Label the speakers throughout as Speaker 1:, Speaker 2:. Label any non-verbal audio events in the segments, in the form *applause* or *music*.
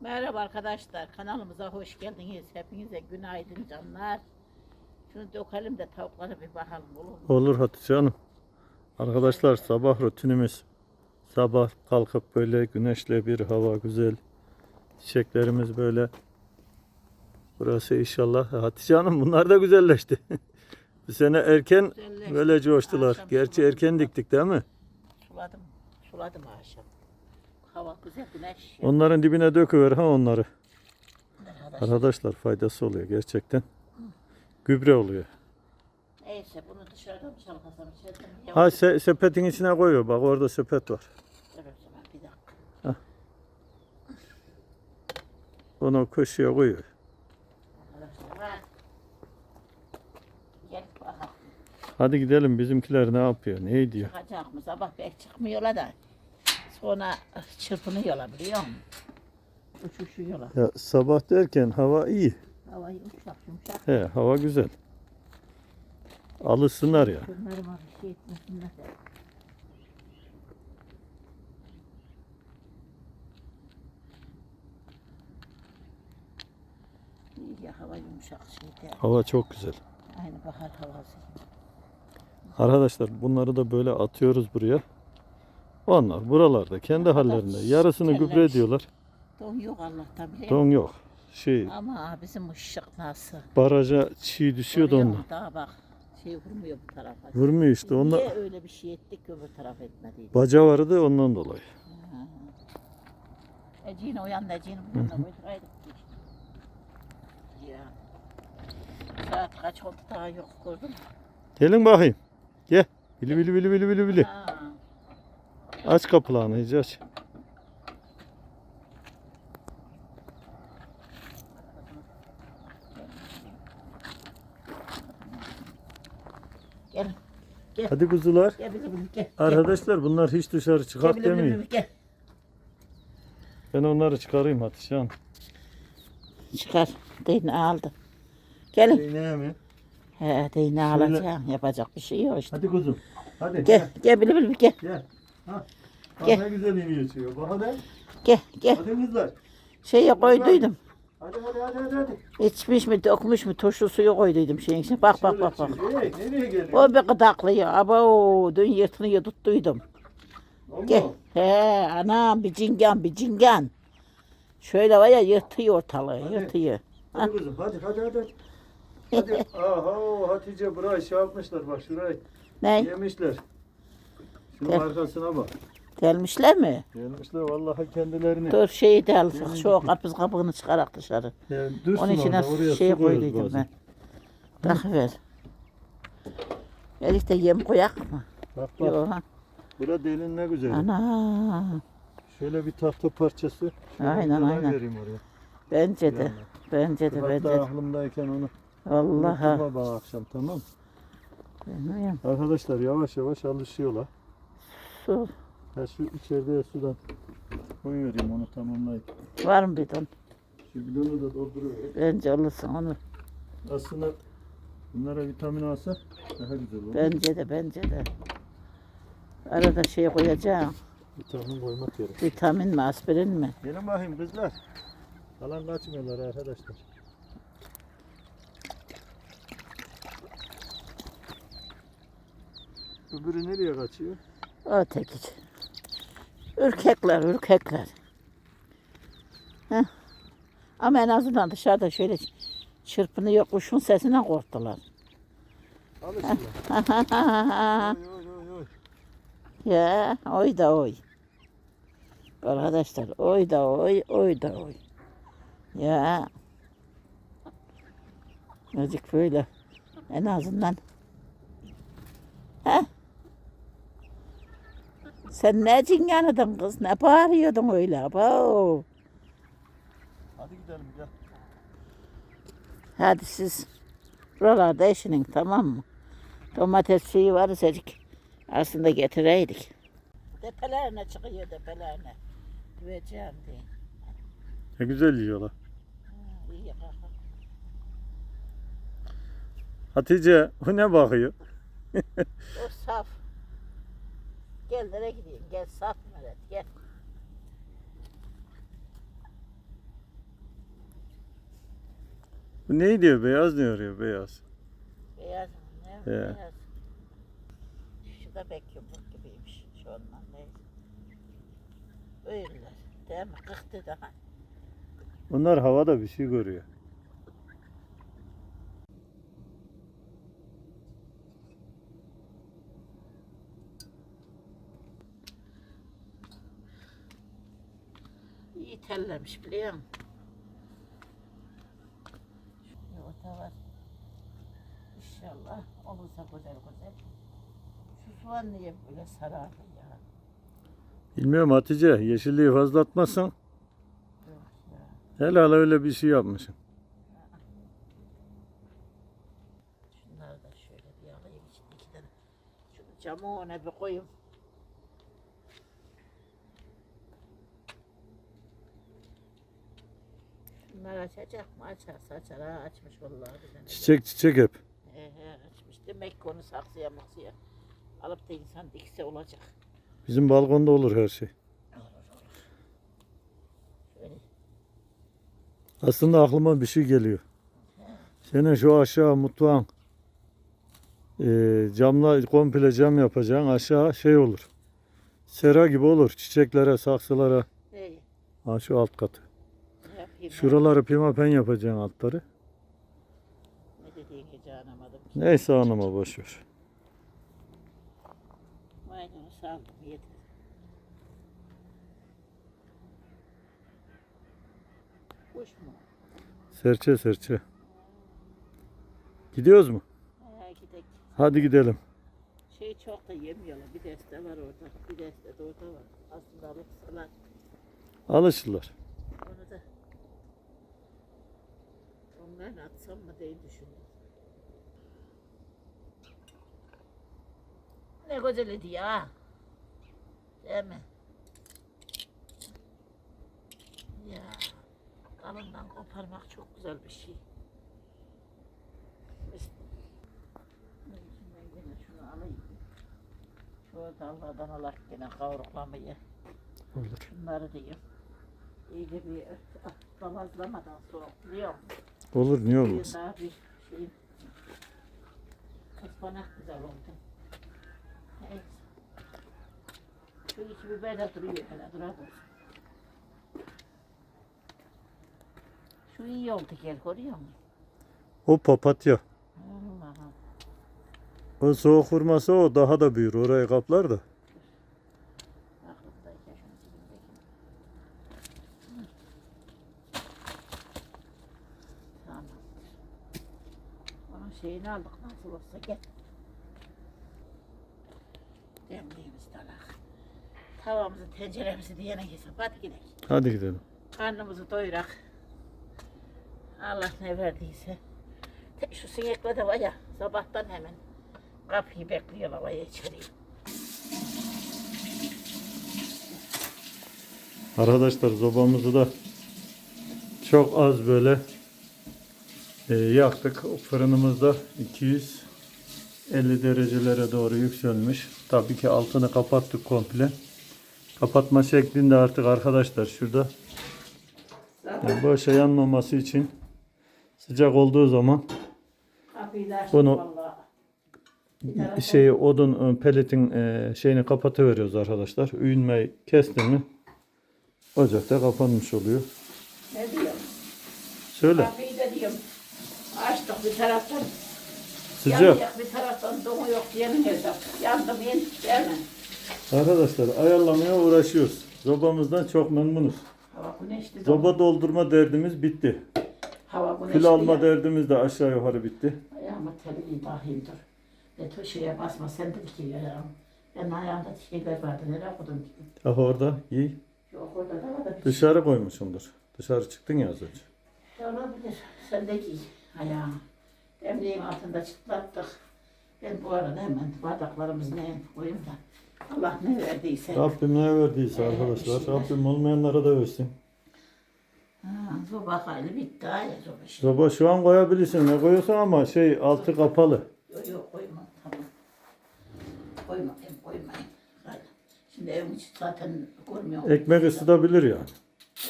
Speaker 1: Merhaba arkadaşlar, kanalımıza hoş geldiniz. Hepinize günaydın canlar. Şunu dökelim de tavuklara bir bakalım olur mu?
Speaker 2: Olur Hatice Hanım. Arkadaşlar sabah rutinimiz. Sabah kalkıp böyle güneşli bir hava güzel. Çiçeklerimiz böyle. Burası inşallah. Hatice Hanım bunlar da güzelleşti. *laughs* Bu sene erken
Speaker 1: Güzelleşti.
Speaker 2: böyle coştular.
Speaker 1: Akşam
Speaker 2: Gerçi
Speaker 1: suladım.
Speaker 2: erken diktik değil mi?
Speaker 1: Suladım, suladım akşam. Hava güzel, güneş.
Speaker 2: Onların dibine döküver ha onları.
Speaker 1: Arkadaşlar.
Speaker 2: Arkadaşlar faydası oluyor gerçekten. Gübre oluyor.
Speaker 1: Neyse bunu dışarıda mı çalkasam içeride mi?
Speaker 2: Ha se- sepetin içine koyuyor. Bak orada sepet var.
Speaker 1: Dur o zaman bir dakika.
Speaker 2: Onu köşeye koyuyor.
Speaker 1: Arkadaşlar hadi. Gel bakalım.
Speaker 2: Hadi gidelim bizimkiler ne yapıyor? Ne diyor?
Speaker 1: Çıkacak mı? Sabah pek çıkmıyorlar da. Sonra çırpınıyorlar biliyor musun? Uçuşuyorlar.
Speaker 2: Ya sabah derken hava iyi.
Speaker 1: Hava yumuşak yumuşak.
Speaker 2: He, hava güzel. Alışsınlar ya.
Speaker 1: Bunlarıma bir şey etmesinler de. İyi ya hava yumuşak şeyde.
Speaker 2: Hava çok güzel.
Speaker 1: Aynı bahar havası.
Speaker 2: Arkadaşlar bunları da böyle atıyoruz buraya. Onlar buralarda kendi hallerinde. Yarısını gübre ediyorlar.
Speaker 1: Don yok Allah'tan bile.
Speaker 2: Don yok. Şey
Speaker 1: Ama bizim ışık nasıl?
Speaker 2: baraja çiğ düşüyordu ondan.
Speaker 1: musun? Daha bak şey vurmuyor bu tarafa.
Speaker 2: Vurmuyor işte ondan.
Speaker 1: Niye öyle bir şey ettik ki öbür taraf etmediydi?
Speaker 2: Baca vardı ondan dolayı.
Speaker 1: Eceğini uyan da Eceğini bununla koyduraydık ki. Ya. Saat kaç oldu daha yok gördün mü?
Speaker 2: Gelin bakayım. Gel. Bili bili bili bili bili bili.
Speaker 1: Ha.
Speaker 2: Aç kapılarını iyice aç.
Speaker 1: Gel.
Speaker 2: Hadi kuzular.
Speaker 1: Gel bizi gel.
Speaker 2: Arkadaşlar bunlar hiç dışarı
Speaker 1: Gel,
Speaker 2: çıkart
Speaker 1: gel,
Speaker 2: demiyor.
Speaker 1: gel.
Speaker 2: Ben onları çıkarayım Hatice Hanım.
Speaker 1: Çıkar. Değne aldı. Gelin.
Speaker 2: Değneğe mi?
Speaker 1: He değne alacağım. Yapacak bir şey yok işte.
Speaker 2: Hadi kuzum. Hadi.
Speaker 1: Gel. Gel bili gel.
Speaker 2: Gel. Ha. Bak
Speaker 1: Gel.
Speaker 2: ne güzel yemi geçiyor. Bak hadi.
Speaker 1: Gel gel.
Speaker 2: Hadi kızlar.
Speaker 1: Şeye koyduydum.
Speaker 2: Hadi hadi hadi hadi. hadi.
Speaker 1: İçmiş mi dökmüş mü turşu suyu koyduydum şeyin içine. Bak bak bak bak.
Speaker 2: Hey, nereye geliyor?
Speaker 1: O bir gıdaklıyor. Abo dün yırtını tuttuydum.
Speaker 2: Oldu
Speaker 1: Gel. He anam bir cingan bir cingan. Şöyle var ya yırtıyor ortalığı
Speaker 2: Hadi.
Speaker 1: yırtıyor.
Speaker 2: Hadi kuzum hadi hadi hadi. Hadi. *laughs* Aha Hatice burayı şey yapmışlar bak şurayı
Speaker 1: Ne?
Speaker 2: yemişler. Şunun
Speaker 1: Gel.
Speaker 2: arkasına bak.
Speaker 1: Gelmişler mi?
Speaker 2: Yemişler vallahi kendilerini.
Speaker 1: Dur şeyi de alsak şu kapız kapığını çıkarak dışarı.
Speaker 2: Yani dursun
Speaker 1: Onun içine
Speaker 2: orada, oraya
Speaker 1: şey koyduydum ben. Bakıver. Elif de yem koyak mı?
Speaker 2: Bak bak.
Speaker 1: Yok ha.
Speaker 2: Bura delin ne güzel.
Speaker 1: Ana.
Speaker 2: Şöyle bir tahta parçası. Şöyle
Speaker 1: Aynen, aynen.
Speaker 2: Vereyim oraya.
Speaker 1: Bence de.
Speaker 2: Yani.
Speaker 1: Bence de
Speaker 2: Hatta
Speaker 1: bence de.
Speaker 2: aklımdayken onu
Speaker 1: Vallahi.
Speaker 2: unutma bana akşam tamam.
Speaker 1: Bilmiyorum.
Speaker 2: Arkadaşlar yavaş yavaş alışıyorlar.
Speaker 1: Su.
Speaker 2: Ha şu içeride sudan koyuvereyim onu tamamlayıp.
Speaker 1: Var mı bidon?
Speaker 2: Şu bidonu da dolduruyorum.
Speaker 1: Bence olursun onu.
Speaker 2: Aslında bunlara vitamin alsa daha güzel olur.
Speaker 1: Bence de bence de. Arada şey koyacağım.
Speaker 2: Vitamin koymak gerek.
Speaker 1: Vitamin mi aspirin mi?
Speaker 2: Gelin bakayım kızlar. Falan kaçmıyorlar arkadaşlar. Öbürü nereye kaçıyor?
Speaker 1: Öteki. Ürkekler ürkekler. Heh. Ama en azından dışarıda şöyle çırpınıyor kuşun sesine korktular. Ya oy da oy. Arkadaşlar oy da oy, oy da oy. Ya. Azıcık böyle. En azından. He? Sen ne cinganıdın kız? Ne bağırıyordun öyle? Abo.
Speaker 2: Hadi gidelim gel.
Speaker 1: Hadi siz buralarda işinin tamam mı? Domates suyu var azıcık. Aslında getireydik. Tepelerine çıkıyor tepelerine. Duyacağım diye.
Speaker 2: Ne güzel yiyorlar.
Speaker 1: İyi bak.
Speaker 2: Hatice o ne bakıyor?
Speaker 1: O saf. Gel nereye gideyim? Gel sat Meret gel.
Speaker 2: Bu ne diyor? Beyaz ne arıyor? Beyaz.
Speaker 1: Beyaz mı? Ne
Speaker 2: He.
Speaker 1: beyaz? Şurada belki bu gibiymiş. Şu ondan neyse. Öyle. Değil mi? Kıktı daha.
Speaker 2: Bunlar havada bir şey görüyor.
Speaker 1: İyi tellemiş biliyor musun? Yumurta var. İnşallah olursa güzel güzel. Şu soğan niye böyle sarardı ya?
Speaker 2: Bilmiyorum Hatice. Yeşilliği fazla atmazsan helal öyle bir şey yapmışsın.
Speaker 1: Şunları da şöyle bir alayım iki tane. Şunu camı ona bir koyayım. Şunlar açacak mı? Açarsa açar. Ha, açmış vallahi bir tane.
Speaker 2: Çiçek çiçek hep.
Speaker 1: He he açmış. Demek ki onu saksıya maksıya alıp da insan dikse olacak.
Speaker 2: Bizim balkonda olur her şey.
Speaker 1: Şöyle
Speaker 2: Aslında aklıma bir şey geliyor. Senin şu aşağı mutfağın eee camla komple cam yapacaksın. Aşağı şey olur. Sera gibi olur. Çiçeklere, saksılara. Ha şu alt katı. Şuraları pimapen yapacaksın altları.
Speaker 1: Ne dediğini hiç anlamadım.
Speaker 2: Neyse anlama boş ver.
Speaker 1: Maydanoz saldım yeter. Kuş mu?
Speaker 2: Serçe serçe. Gidiyoruz mu?
Speaker 1: He gidek.
Speaker 2: Hadi gidelim.
Speaker 1: Şey çok da yemiyorlar. Bir deste var orada. Bir deste de orada var. Aslında alıpsalar
Speaker 2: Alışırlar.
Speaker 1: onu da onların atsam mı diye düşünüyorum. Ne güzel idi ya. Değil mi? Ya dalından koparmak çok güzel bir şey. İşte. Ben yine şunu alayım. Şu dallardan alak yine kavruklamayı.
Speaker 2: Olur.
Speaker 1: Bunları diyeyim. İyice bir damazlamadan soğuk biliyor musun?
Speaker 2: Olur niye olmaz?
Speaker 1: daha bir şey. Ispanak güzel oldu. Neyse. Şu iki biber de duruyor hele olsun. Şu iyi oldu gel görüyor musun?
Speaker 2: O papatya.
Speaker 1: Allah'ım.
Speaker 2: O soğuk vurması o daha da büyür. Orayı kaplar da.
Speaker 1: Aklımdayken şunu dibindeki. Tamam. Onun şeyini aldık nasıl olsa gel. Demliğimiz dalak. Tavamızı, tenceremizi diyene hesap. Hadi gidelim.
Speaker 2: Hadi gidelim.
Speaker 1: Karnımızı doyurak. Allah ne verdiyse. Şu sinekle de var ya sabahtan hemen kapıyı bekliyorlar vay içeriye.
Speaker 2: Arkadaşlar sobamızı da çok az böyle yaktık. O Fırınımız da 250 derecelere doğru yükselmiş. Tabii ki altını kapattık komple. Kapatma şeklinde artık arkadaşlar şurada e, boşa yanmaması için sıcak olduğu zaman Bunu- şeyi odun e, peletin e, şeyini kapatıveriyoruz arkadaşlar. Ünmeyi kesti mi ocakta kapanmış oluyor.
Speaker 1: Ne diyorum?
Speaker 2: Söyle.
Speaker 1: Kapıyı da diyorum. Açtık bir taraftan.
Speaker 2: Sıcak.
Speaker 1: Yanacak bir taraftan donu yok diyenin hesap. Yandım değil mi?
Speaker 2: Arkadaşlar ayarlamaya uğraşıyoruz. Zobamızdan çok memnunuz.
Speaker 1: Hava güneşli.
Speaker 2: Zoba doldurma derdimiz bitti.
Speaker 1: Hava güneşli.
Speaker 2: Kül alma
Speaker 1: ya.
Speaker 2: derdimiz de aşağı yukarı bitti.
Speaker 1: Ayağıma telini bakayım dur. Tu şeye basma sen dedi ki ya. Ben ayağımda şeyler vardı nereye koydum ki?
Speaker 2: Ah orada giy.
Speaker 1: Yok orada da var da.
Speaker 2: Dışarı koymuşumdur. Dışarı çıktın ya az önce.
Speaker 1: olabilir. Sen de giy ayağını. Demliğin altında çıtlattık. Ben bu arada hemen bardaklarımızı ne koyayım da. Allah ne verdiyse.
Speaker 2: Rabbim ne verdiyse
Speaker 1: Ee,
Speaker 2: arkadaşlar.
Speaker 1: şey-
Speaker 2: Rabbim olmayanlara da versin.
Speaker 1: Ha, zoba hayli bitti. Hayır zoba
Speaker 2: şu an koyabilirsin. Ne koyuyorsan ama şey altı kapalı.
Speaker 1: Yok yok koyma tamam. Koymayayım koymayayım. Hayır. Şimdi evin içi zaten görmüyor musun?
Speaker 2: Ekmek ısıtabilir yani.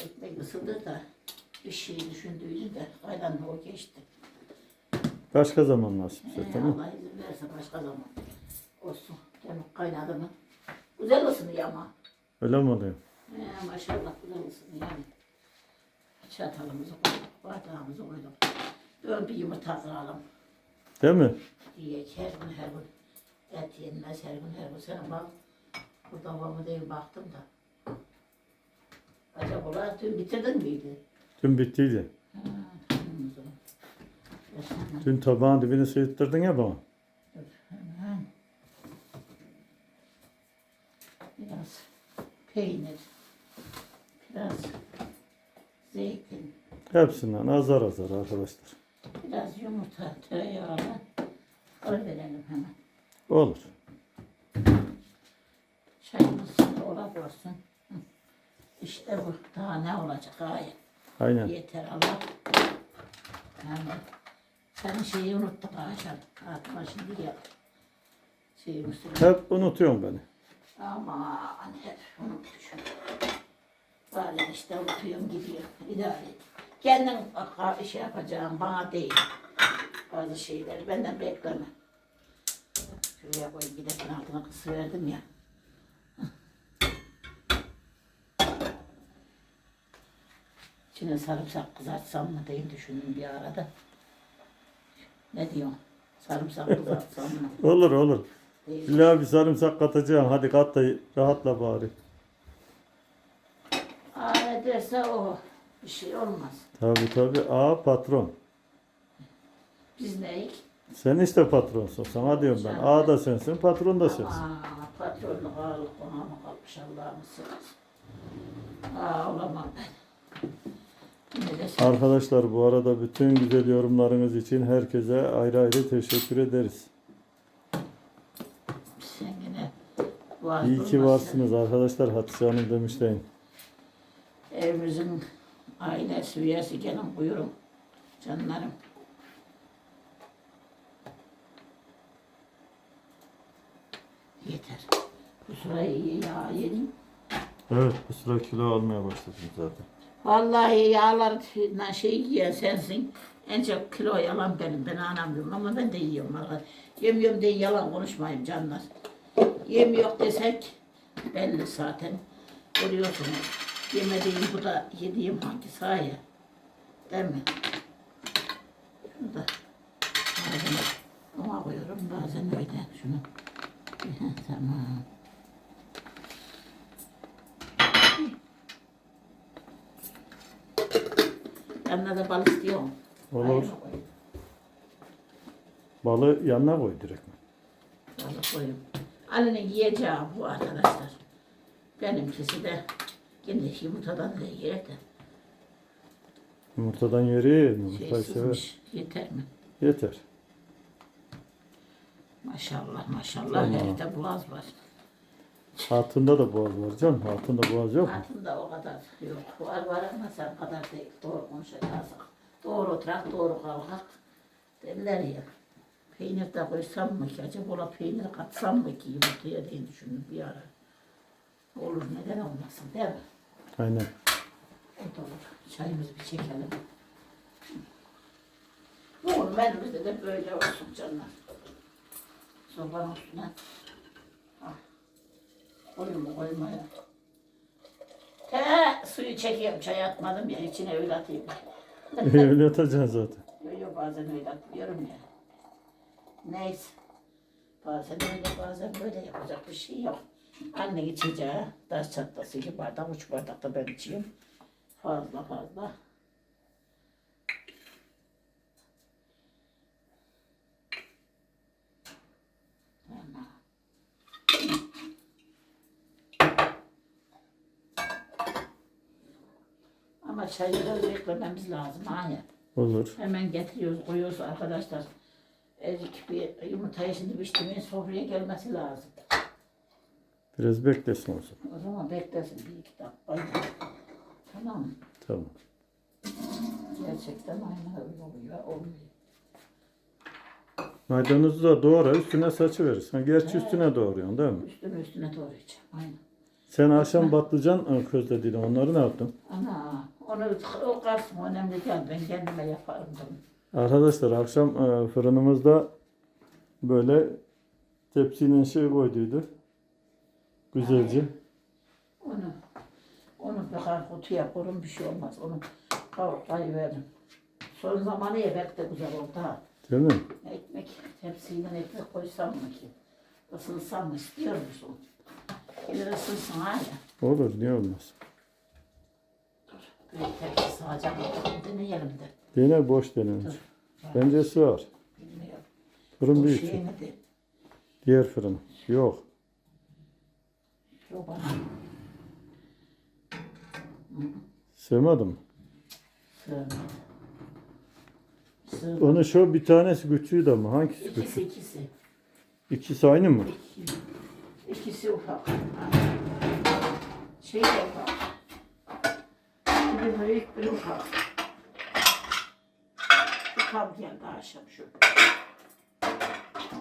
Speaker 1: Ekmek ısındı da bir şey düşündüydü de aydan o geçti.
Speaker 2: Başka zaman nasipse
Speaker 1: Ee,
Speaker 2: tamam.
Speaker 1: Allah izin verirse başka zaman olsun. Kemik kaynadı mı? Güzel ısınıyor ama.
Speaker 2: Öyle mi oluyor?
Speaker 1: Ee, maşallah güzel ısınıyor yani. Çatalımızı koyduk, bardağımızı koyduk. Ön bir yumurta kıralım.
Speaker 2: Değil mi?
Speaker 1: Yiyek her gün her gün. Et yenmez her gün her gün. Senin bak, burada babamı değil baktım da. Acaba ulan dün bitirdin miydi?
Speaker 2: Dün bittiydi.
Speaker 1: Ha, tamam o zaman. Yaşlanma.
Speaker 2: Dün tabağın dibini sıyırttırdın ya bana.
Speaker 1: Hemen. Biraz peynir, biraz zeytin,
Speaker 2: Hepsinden azar azar arkadaşlar.
Speaker 1: biraz yumurta, tereyağıyla verelim hemen.
Speaker 2: Olur.
Speaker 1: Çayımız ola olsun. Hı. İşte bu. Daha ne olacak gayet.
Speaker 2: Aynen.
Speaker 1: Yeter Allah. Yani senin şeyi unuttuk Ayşen. Aklıma şimdi. Şeyin üstüne.
Speaker 2: Hep unutuyorsun beni.
Speaker 1: Aman hep unutmuşum. Bari işte unutuyorum gidiyor. İdare et. Kendin şey yapacağım bana değil. Bazı şeyleri benden bekleme. Şuraya koyayım giderken altına kısı verdim ya. İçine sarımsak kızartsam mı diye düşündüm bir arada. Ne diyorsun? Sarımsak kızartsam mı? *laughs*
Speaker 2: Olur olur.
Speaker 1: Değil.
Speaker 2: İlla bir sarımsak katacağım. Hadi kat da rahatla bari.
Speaker 1: Aa, ne derse o. Bir şey olmaz.
Speaker 2: Tabii tabii. Aa patron.
Speaker 1: Biz neyik?
Speaker 2: Sen işte patronsun. Sana diyorum ben. A da sensin, patron da sensin.
Speaker 1: Aa, patronluk ağırlık bana mı kalmış Allah'ını seversen. Aa, olamam ben.
Speaker 2: Arkadaşlar bu arada bütün güzel yorumlarınız için herkese ayrı ayrı teşekkür ederiz.
Speaker 1: boğaz
Speaker 2: İyi ki varsınız arkadaşlar Hatice Hanım demişleyin.
Speaker 1: Evimizin ailesi üyesi gelin buyurun. Canlarım. Yeter. Bu sırayı yağ yedim.
Speaker 2: Evet bu sıra kilo almaya başladım zaten.
Speaker 1: Vallahi yağlarla şey yiyen sensin. En çok kilo yalan benim. Ben anlamıyorum ama ben de yiyorum. vallahi. Yemiyorum diye yalan konuşmayayım canlar. Yem yok desek belli zaten. Görüyorsunuz. Yemediğim bu da yediğim hangi sahi. Değil mi? Şunu da ona koyuyorum bazen öyle şunu. *laughs* tamam. Yanına da bal istiyorum.
Speaker 2: Olur.
Speaker 1: Ayrı koy.
Speaker 2: Balı yanına koy direkt.
Speaker 1: Balı koyayım. Ali'nin yiyeceği bu arkadaşlar. Benimkisi de yine yumurtadan da yer de.
Speaker 2: Yumurtadan yeri yumurtayı sever.
Speaker 1: Şeysizmiş. Yeter mi?
Speaker 2: Yeter.
Speaker 1: Maşallah maşallah.
Speaker 2: Tamam.
Speaker 1: Herifte boğaz var.
Speaker 2: Altında da boğaz var canım. Altında boğaz yok mu?
Speaker 1: Altında o kadar yok. Var var ama sen kadar değil. Doğru konuşacaksak. Doğru oturak, doğru kalkak. Derler ya. Peynir de koysam mı ki? Acaba ola peynir katsam mı ki yumurtaya diye düşündüm bir ara. Olur neden olmasın değil mi?
Speaker 2: Aynen.
Speaker 1: O da olur. Çayımızı bir çekelim. Bugün menümüzde de böyle olsun canlar. Sobanın üstüne. Ah. Koyun mu koymaya. Te suyu çekiyorum çay atmadım ya içine öyle atayım. *laughs*
Speaker 2: Öyle atacaksın zaten.
Speaker 1: Yok yok bazen öyle atmıyorum ya. Neyse. Bazen öyle bazen böyle yapacak bir şey yok. Anne içeceği taş çatlası iki bardak üç bardak da ben içeyim. Fazla fazla. Tamam. Ama çayı da beklememiz lazım. Hayır.
Speaker 2: Olur.
Speaker 1: Hemen getiriyoruz, koyuyoruz arkadaşlar. Ezik bir yumurtayı şimdi piştirmeyin sofraya gelmesi lazım.
Speaker 2: Biraz beklesin o zaman.
Speaker 1: O zaman beklesin bir iki dakika. Tamam mı?
Speaker 2: Tamam.
Speaker 1: Gerçekten aynı öyle oluyor, olmuyor.
Speaker 2: Maydanozu da doğra üstüne saçı verirsin. Gerçi üstüne doğruyorsun değil mi?
Speaker 1: Üstüne üstüne doğrayacağım. Aynen.
Speaker 2: Sen akşam patlıcan e, közlediydin. Onları ne yaptın?
Speaker 1: Ana Onu o kalsın önemli değil. Ben kendime yaparım bunu.
Speaker 2: Arkadaşlar akşam e, fırınımızda böyle tepsinin şey koyduydu. Güzelce.
Speaker 1: Onu onu bir kutuya koyun bir şey olmaz. Onu kavurtlayı veririm. Son zamanı yemek de güzel oldu ha.
Speaker 2: Değil mi?
Speaker 1: Ekmek tepsiyle ekmek koysam mı ki? Isınsam mı istiyor musun? Gelir ısınsın ha ya.
Speaker 2: Olur niye olmaz.
Speaker 1: Büyük tepsi sığacak mı? Deneyelim de.
Speaker 2: Dene boş denemiş. Bence sığar.
Speaker 1: Bilmiyorum.
Speaker 2: Fırın büyük.
Speaker 1: şey de?
Speaker 2: Diğer fırın. Yok.
Speaker 1: Yok bana. Sığmadı. Sığmadı.
Speaker 2: Onun şu bir tanesi küçüğüydü ama hangisi
Speaker 1: İkisi
Speaker 2: küçük?
Speaker 1: ikisi.
Speaker 2: İkisi aynı mı?
Speaker 1: İki. İkisi ufak. Şey de ufak. Biri büyük, biri ufak. Şu tam geldi akşam şu.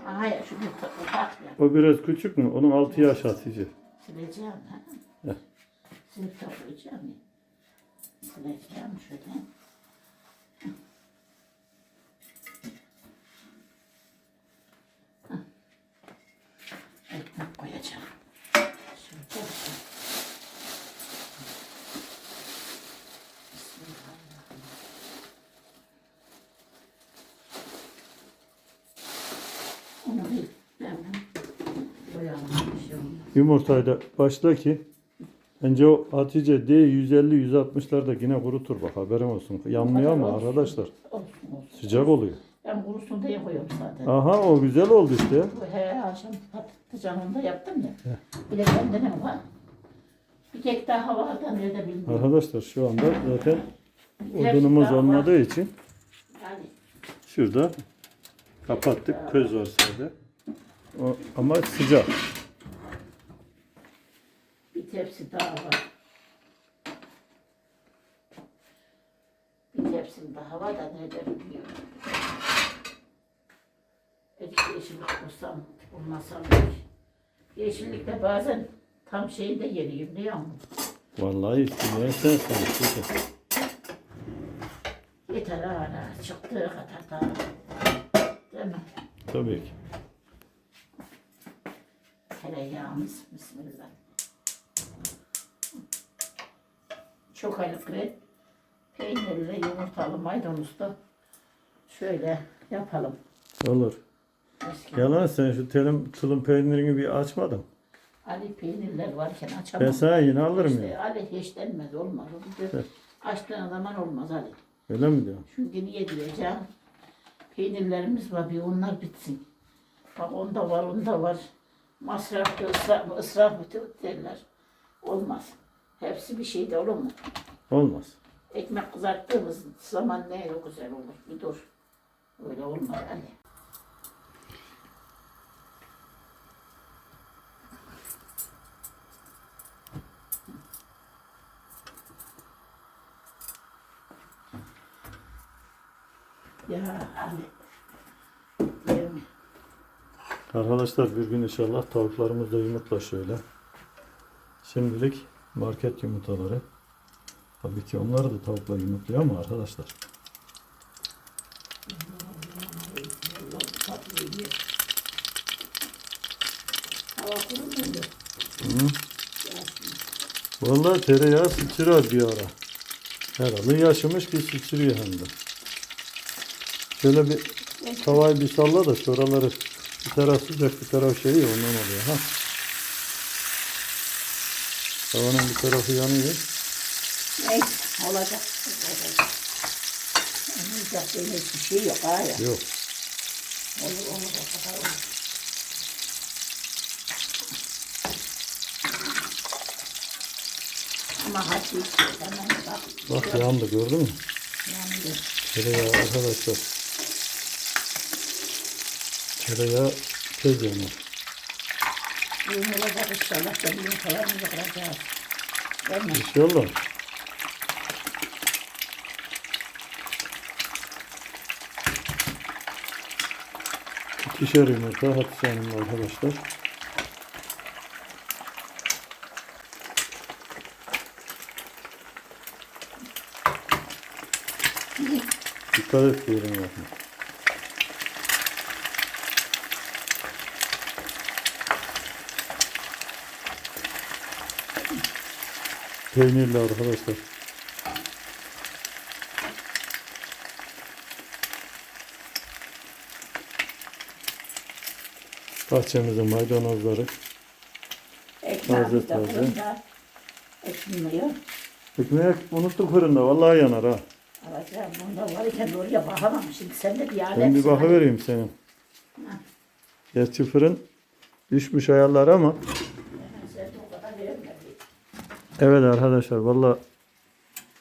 Speaker 1: Aha ya şu bir ya.
Speaker 2: O biraz küçük mü? Onun 6 yaş Hatice.
Speaker 1: Sileceğim ha. Silip toplayacağım ya. Sileceğim şöyle. Heh. Ekmek koyacağım. Şöyle. Bismillahirrahmanirrahim. Onu bir ben koyalım. Bir şey olmaz.
Speaker 2: Yumurtayla başla ki Bence o Hatice D 150 160'larda yine kurutur bak haberin olsun. Yanmıyor ama
Speaker 1: Olsun.
Speaker 2: arkadaşlar
Speaker 1: Olsun olsun.
Speaker 2: sıcak oluyor.
Speaker 1: Ben kurusun diye koyuyorum zaten.
Speaker 2: Aha o güzel oldu işte.
Speaker 1: He akşam patlıcanını da yaptım ya. Bir de kendine var. Bir kek daha var da nerede bilmiyorum.
Speaker 2: Arkadaşlar şu anda zaten odunumuz olmadığı için
Speaker 1: Yani
Speaker 2: şurada kapattık. Köz var sadece. O, ama sıcak.
Speaker 1: Tepsi daha var. Bir tepsim daha var da nerede bilmiyorum. Belki yeşillik bulsam, bulmasam belki. Yeşillikte bazen tam şeyinde yeriyim biliyor musun?
Speaker 2: Vallahi istemeyen sensin. Hatice.
Speaker 1: Yeter hala çıktığı kadar da. Değil mi?
Speaker 2: Tabii ki.
Speaker 1: Tereyağımız bismillah. Çok aylık red. Peynirli, yumurtalı, maydanozlu. Şöyle yapalım.
Speaker 2: Olur.
Speaker 1: Eski.
Speaker 2: Yalan sen şu telim tulum peynirini bir açmadın.
Speaker 1: Ali peynirler varken açamam.
Speaker 2: Ben sana yine alırım
Speaker 1: İşte
Speaker 2: ya.
Speaker 1: Ali hiç denmez olmaz. De
Speaker 2: Evet.
Speaker 1: açtığın zaman olmaz Ali.
Speaker 2: Öyle mi diyorsun?
Speaker 1: Çünkü niye diyeceğim? Peynirlerimiz var bir onlar bitsin. Bak onda var onda var. Masraf ısraf bütün derler. Olmaz. Hepsi bir şeyde olur mu?
Speaker 2: Olmaz.
Speaker 1: Ekmek kızarttığımız zaman ne o güzel olur. Bir dur. Öyle olmaz Ali. Ya Ali. Değil mi?
Speaker 2: Arkadaşlar bir gün inşallah tavuklarımız da yumurtla şöyle. Şimdilik market yumurtaları. Tabii ki onlar da tavukla yumurtluyor ama arkadaşlar. Hı? Vallahi tereyağı sıçrar bir ara. Herhalde yaşamış ki sıçrıyor hem de. Şöyle bir tavayı bir salla da şuraları bir taraf sıcak bir taraf şey ondan oluyor ha. Tavanın bir tarafı yanıyor.
Speaker 1: Neyse olacak. Olacak. Diye hiçbir şey yok. Hayır.
Speaker 2: Yok.
Speaker 1: Olur olur o kadar olur. Ama hadi hemen bak.
Speaker 2: Bak yandı gördün mü?
Speaker 1: Yanıyor.
Speaker 2: Tereyağı arkadaşlar. Tereyağı tez yanır.
Speaker 1: Yumulacak inşallah kendi yumurtalarını da kıracağız. Değil mi?
Speaker 2: İnşallah. İkişer yumurta Hatice Hanım arkadaşlar. Dikkat et diyelim yapma. Peynirli arkadaşlar. Bahçemizin maydanozları.
Speaker 1: Ekmeğimiz de
Speaker 2: taze.
Speaker 1: fırında ekmiyor.
Speaker 2: Ekmeği unuttuk fırında. Vallahi yanar ha.
Speaker 1: Alacağım bunda varken oraya bakamam. Şimdi sen de bir alet.
Speaker 2: Ben bir bakıvereyim senin. Gerçi fırın düşmüş ayarlar ama.
Speaker 1: Sen de o kadar vermedi.
Speaker 2: Evet arkadaşlar valla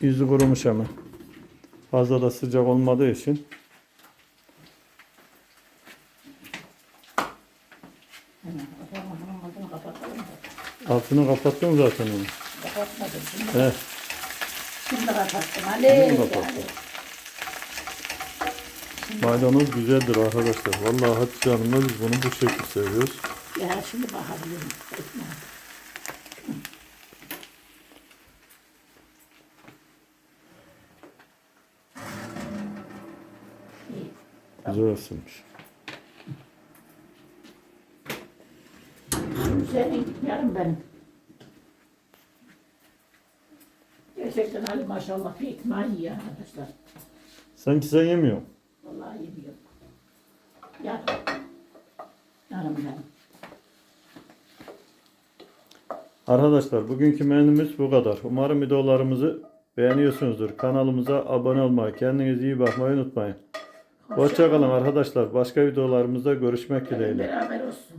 Speaker 2: yüzü kurumuş hemen. Fazla da sıcak olmadığı için.
Speaker 1: Altını
Speaker 2: kapattım zaten onu.
Speaker 1: Kapatmadım. Şimdi,
Speaker 2: He,
Speaker 1: şimdi kapattım.
Speaker 2: Şimdi
Speaker 1: Ali.
Speaker 2: kapattım. maydanoz güzeldir arkadaşlar. Vallahi Hatice Hanım'la biz bunu bu şekilde seviyoruz.
Speaker 1: Ya şimdi bakabilirim.
Speaker 2: Güzel ısınmış.
Speaker 1: Senin yarın benim. Gerçekten Ali maşallah bir ekmeği yiyor arkadaşlar.
Speaker 2: Sanki sen yemiyorsun.
Speaker 1: Vallahi yemiyorum. Yarın. Yarın benim.
Speaker 2: Arkadaşlar bugünkü menümüz bu kadar. Umarım videolarımızı beğeniyorsunuzdur. Kanalımıza abone olmayı, kendinize iyi bakmayı unutmayın. Hoşçakalın arkadaşlar. Başka videolarımızda görüşmek dileğiyle.
Speaker 1: Beraber olsun.